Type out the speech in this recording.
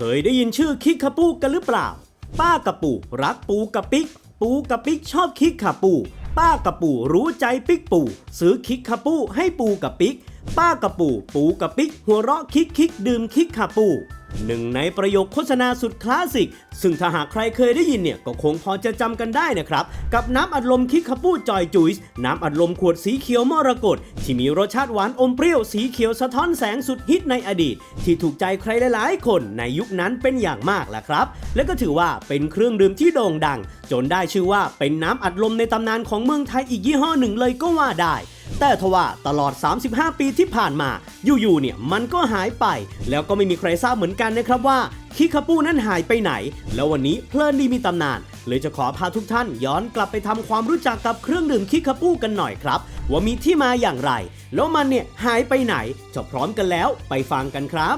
เคยได้ยินชื่อคิกคาปูกันหรือเปล่า ป้ากับปูรักปูกับปิ๊กปูกับปิ๊กชอบคิกคาปู ป้ากับปูรู้ใจปิ๊กปู ซื้อคิกคาปูให้ปูกับปิ๊กป้ากับปูปูกับปิ๊กหัวเราะคิกคิกดื่มคิกคาปู หนึ่งในประโยคโฆษณาสุดคลาสสิก ซึ่งถ้าหากใครเคยได้ยินเนี่ย ก็คงพอจะจำกันได้นะครับ กับน้ำอัดลมคิกคาปูจอยจุยส์น้ำอัดลมขวดสีเขียวมรกตที่มีรสชาติหวานอมเปรี้ยวสีเขียวสะท้อนแสงสุดฮิตในอดีต ที่ถูกใจใครหลายๆ คนในยุคนั้นเป็นอย่างมากแหละครับ และก็ถือว่าเป็นเครื่องดื่มที่โด่งดัง จนได้ชื่อว่าเป็นน้ำอัดลมในตำนานของเมืองไทยอีกยี่ห้อหนึ่งเลยก็ว่าได้ แต่ทว่าตลอด 35 ปีที่ผ่านมา อยู่ๆ เนี่ยมันก็หายไป แล้วก็ไม่มีใครทราบเหมือนกันนะครับว่าคิคาปูนั้นหายไปไหน แล้ววันนี้เพลินดีมีตำนานเลยจะขอพาทุกท่านย้อนกลับไปทำความรู้จักกับเครื่องดื่มคิคาปูกันหน่อยครับ ว่ามีที่มาอย่างไร แล้วมันเนี่ยหายไปไหนจะพร้อมกันแล้วไปฟังกันครับ